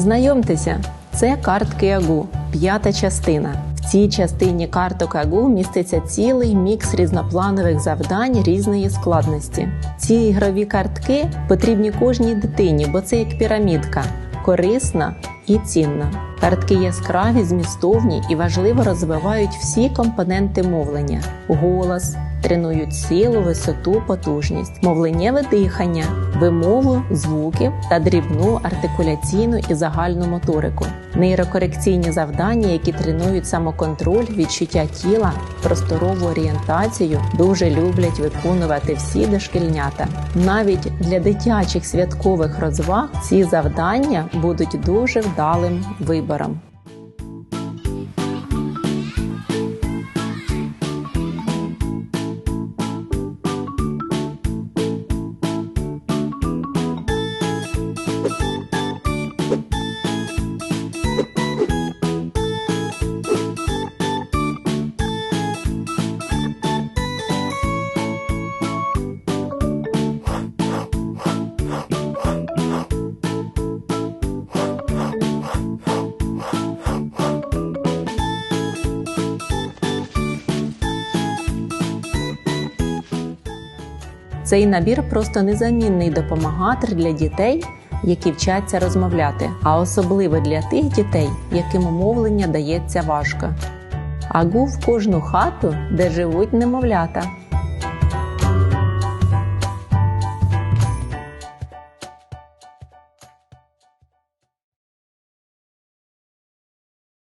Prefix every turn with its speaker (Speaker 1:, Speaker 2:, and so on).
Speaker 1: Знайомтеся, це картки АГУ, п'ята частина. В цій частині карток АГУ міститься цілий мікс різнопланових завдань різної складності. Ці ігрові картки потрібні кожній дитині, бо це як пірамідка, корисна і цінна. Картки яскраві, змістовні і важливо розвивають всі компоненти мовлення: голос, тренують силу, висоту, потужність, мовленнєве дихання, вимову звуків та дрібну артикуляційну і загальну моторику, нейрокорекційні завдання, які тренують самоконтроль, відчуття тіла, просторову орієнтацію, дуже люблять виконувати всі дошкільнята. Навіть для дитячих святкових розваг ці завдання будуть дуже вдалим вибором. Цей набір просто незамінний допомагатор для дітей, які вчаться розмовляти, а особливо для тих дітей, яким мовлення дається важко. Агу в кожну хату, де живуть немовлята.